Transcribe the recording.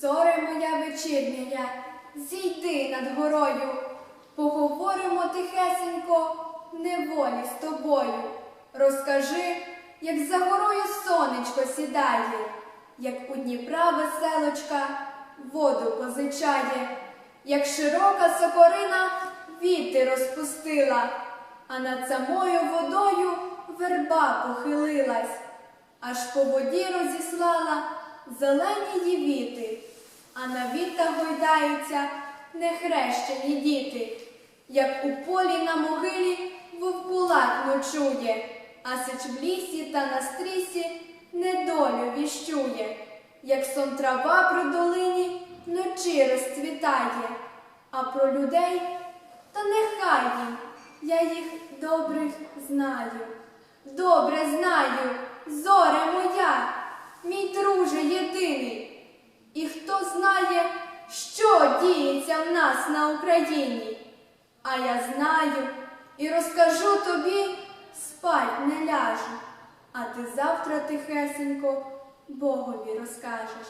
Зоре моя вечірня, зійди над горою, поговоримо тихесенько неволі з тобою. Розкажи, як за горою сонечко сідає, як у Дніпра веселочка воду позичає, як широка сокорина віти розпустила, а над самою водою верба похилилась, аж по воді розіслала зелені її віти, а на вітах гойдаються нехрещені діти, як у полі на могилі вовкулак ночує, а сич в лісі та на стрісі недолю віщує, як сон трава при долині вночі розцвітає, а про людей та нехай їм, я їх добрих знаю, діється нас на Україні. А я знаю і розкажу тобі, спать не ляжу, а ти завтра тихесенько Богові розкажеш.